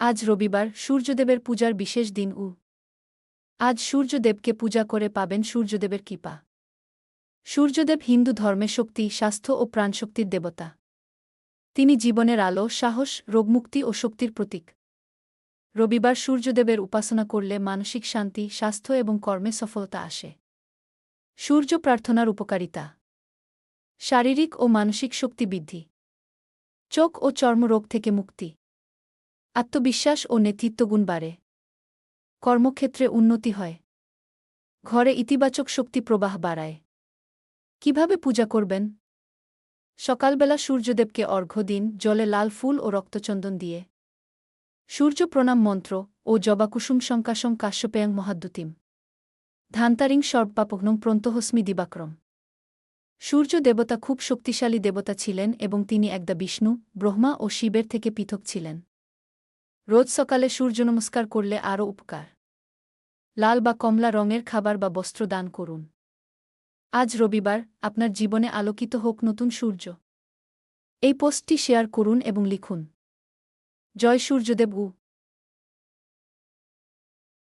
আজ রবিবার সূর্যদেবের পূজার বিশেষ দিন উ। আজ সূর্যদেবকে পূজা করে পাবেন সূর্যদেবের কৃপা। সূর্যদেব হিন্দু ধর্মে শক্তি, স্বাস্থ্য ও প্রাণশক্তির দেবতা। তিনি জীবনের আলো, সাহস, রোগমুক্তি ও শক্তির প্রতীক। রবিবার সূর্যদেবের উপাসনা করলে মানসিক শান্তি, স্বাস্থ্য এবং কর্মে সফলতা আসে। সূর্য প্রার্থনার উপকারিতা। শারীরিক ও মানসিক শক্তি বৃদ্ধি। চোখ ও চর্মরোগ থেকে মুক্তি। আত্মবিশ্বাস ও নেতৃত্বগুণ বাড়ে। কর্মক্ষেত্রে উন্নতি হয়। ঘরে ইতিবাচক শক্তি প্রবাহ বাড়ায়। কীভাবে পূজা করবেন? সকালবেলা সূর্যদেবকে অর্ঘ্য দিন, জলে লাল ফুল ও রক্তচন্দন দিয়ে। সূর্য প্রণাম মন্ত্র ও জবাকুসুম শঙ্কাশং কাশ্যপেয়ং মহাদ্যুতিম। ধান্তারিং সর্বাপগ্নং প্রন্তহস্মি দিবাক্রম। সূর্য দেবতা খুব শক্তিশালী দেবতা ছিলেন এবং তিনি একদা বিষ্ণু, ব্রহ্মা ও শিবের থেকে পৃথক ছিলেন। রোজ সকালে সূর্য নমস্কার করলে আরও উপকার। লাল বা কমলা রঙের খাবার বা বস্ত্র দান করুন। আজ রবিবার, আপনার জীবনে আলোকিত হোক নতুন সূর্য। এই পোস্টটি শেয়ার করুন এবং লিখুন। জয় সূর্যদেব উ।